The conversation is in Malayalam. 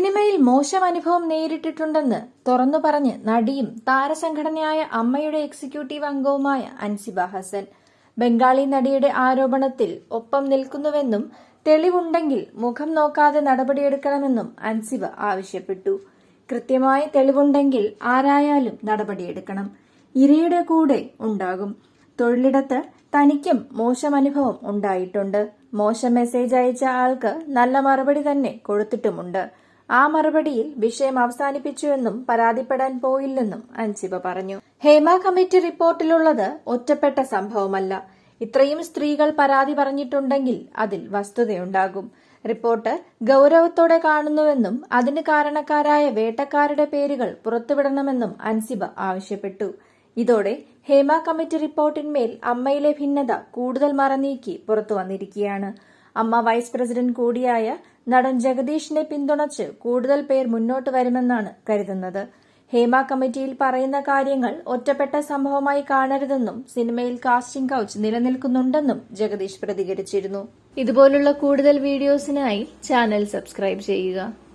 സിനിമയിൽ മോശം അനുഭവം നേരിട്ടിട്ടുണ്ടെന്ന് തുറന്നു പറഞ്ഞ് നടിയും താരസംഘടനയായ അമ്മയുടെ എക്സിക്യൂട്ടീവ് അംഗവുമായ അൻസിബ ഹസൻ. ബംഗാളി നടിയുടെ ആരോപണത്തിൽ ഒപ്പം നിൽക്കുന്നുവെന്നും തെളിവുണ്ടെങ്കിൽ മുഖം നോക്കാതെ നടപടിയെടുക്കണമെന്നും അൻസിബ ആവശ്യപ്പെട്ടു. കൃത്യമായ തെളിവുണ്ടെങ്കിൽ ആരായാലും നടപടിയെടുക്കണം. ഇരയുടെ കൂടെ ഉണ്ടാകും. തൊഴിലിടത്ത് തനിക്കും മോശം അനുഭവം ഉണ്ടായിട്ടുണ്ട്. മോശം മെസ്സേജ് അയച്ച ആൾക്ക് നല്ല മറുപടി തന്നെ കൊടുത്തിട്ടുമുണ്ട്. ആ മറുപടിയിൽ വിഷയം അവസാനിപ്പിച്ചുവെന്നും പരാതിപ്പെടാൻ പോയില്ലെന്നും അൻസിബ പറഞ്ഞു. ഹേമ കമ്മിറ്റി റിപ്പോർട്ടിലുള്ളത് ഒറ്റപ്പെട്ട സംഭവമല്ല. ഇത്രയും സ്ത്രീകൾ പരാതി പറഞ്ഞിട്ടുണ്ടെങ്കിൽ അതിൽ വസ്തുതയുണ്ടാകും. റിപ്പോർട്ട് ഗൌരവത്തോടെ കാണുന്നുവെന്നും അതിന് കാരണക്കാരായ വേട്ടക്കാരുടെ പേരുകൾ പുറത്തുവിടണമെന്നും അൻസിബ ആവശ്യപ്പെട്ടു. ഇതോടെ ഹേമ കമ്മിറ്റി റിപ്പോർട്ടിന്മേൽ അമ്മയിലെ ഭിന്നത കൂടുതൽ മറനീക്കി പുറത്തു വന്നിരിക്കുകയാണ് അമ്മ വൈസ് പ്രസിഡന്റ് കൂടിയായ നടൻ ജഗദീഷിനെ പിന്തുണച്ച് കൂടുതൽ പേർ മുന്നോട്ട് വരുമെന്നാണ് കരുതുന്നത്. ഹേമ കമ്മിറ്റിയിൽ പറയുന്ന കാര്യങ്ങൾ ഒറ്റപ്പെട്ട സംഭവമായി കാണരുതെന്നും സിനിമയിൽ കാസ്റ്റിംഗ് കൌച്ച് നിലനിൽക്കുന്നുണ്ടെന്നും ജഗദീഷ് പ്രതികരിച്ചിരുന്നു. ഇതുപോലുള്ള കൂടുതൽ വീഡിയോസിനായി ചാനൽ സബ്സ്ക്രൈബ് ചെയ്യുക.